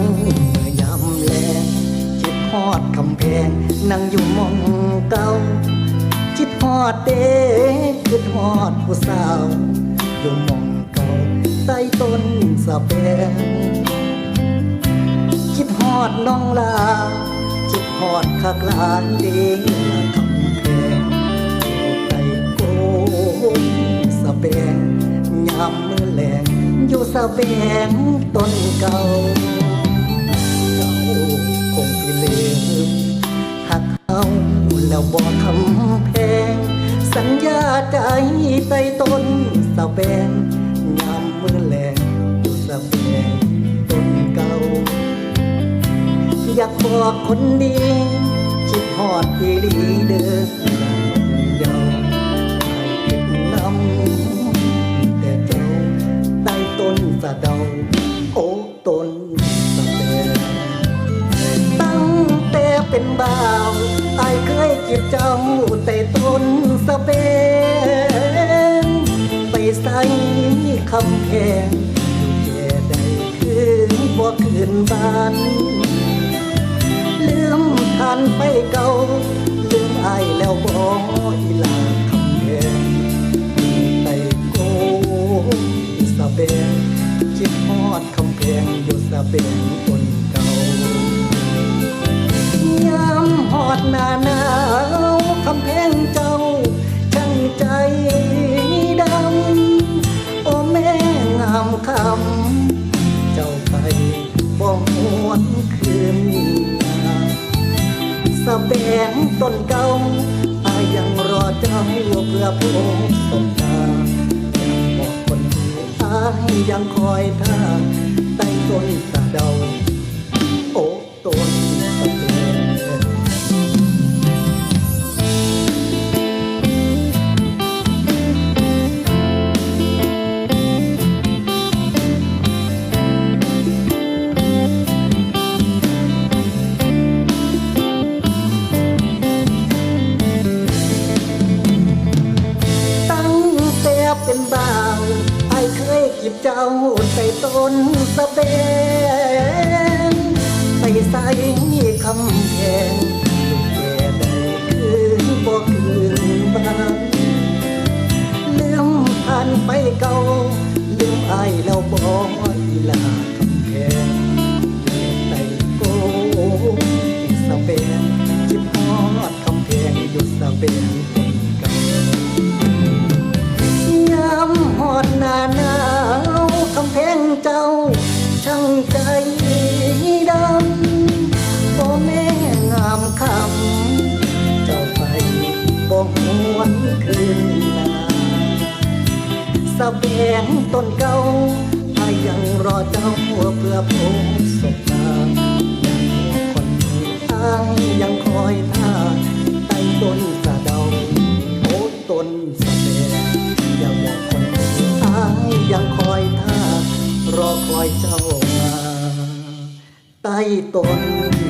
งยำแลจิตฮอดคำแพง นั่งอยู่มองเก่าจิตฮอดเด็กคิดฮอดผู้สาวอยู่มองเก่าใต้ต้นสะแพงจิตฮอดน้องลาจิตฮอดขักลานเด้งคำแพงใต้โกงสะแพงยำมือแหลงอยู่สะแพงต้นเก่า ใต้ต้นสะแบงยามมือแลงอยู่สะแบงต้นเก่า อยากบอกคนดีคิดหอดอีหลีเด้อเจ้าให้เก็บน้ำแต่เจ้าใต้ต้นสะเดา คำแพงแค่ใดคืนบ่คืนบ้าน ลืมทานไปเก่า ลืมอายแล้วบ่อีลาคำแพงไปโกสะเปนคิด ต้นเก่าอายังรอเจ้าเพื่อพบสบตายังบอกคนอายยังคอยท่าใต้ต้นสะเดาโอ้ต้น เจ้าใส่ต้นสะเบนไปใส่คำแพงลูกแก่ได้คืนบ่คืนบ้านลืมผ่านไปเก่าลืมไอ้ายแล้วบ่อีลาคำแพง งต้นเก่าพายังรอเจ้าเพื่อพบสบตายังคนอายยังคอยท่าใต้ต้นสะเดาโอ้ต้นสะแบงอย่าบอกคนอายยังคอยท่ารอคอยเจ้ามาใต้ต้น